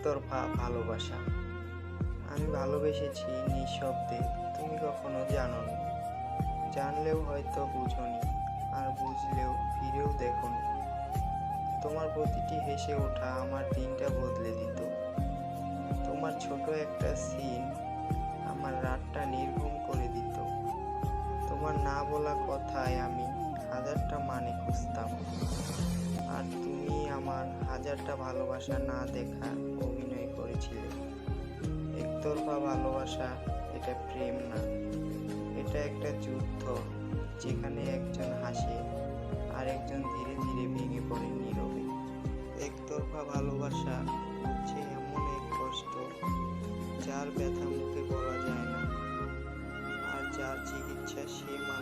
একতরফা ভালোবাসা। আমি ভালোবেসেছি নিঃশব্দে, তুমি কখনো জানোনি। জানলেও হয়তো বুঝোনি, আর বুঝলেও ফিরেও দেখোনি। তোমার প্রতিটি হেসে ওঠা আমার দিনটা বদলে দিত। তোমার ছোট একটা সিন আমার রাতটা নির্ঘুম করে দিত। তোমার না বলা কথায় হাজারটা ভালোবাসা না দেখা অভিনয় করেছিলে। একতরফা ভালোবাসা এটা প্রেম না। এটা একটা যুদ্ধ যেখানে একজন হাসে আর একজন ধীরে ধীরে ভেঙে পড়ে নীরবে। একতরফা ভালোবাসা হচ্ছে এমন এক কষ্ট যার ব্যথা মুখে বলা যায় না। আর যার চিকিৎসা সে কখনো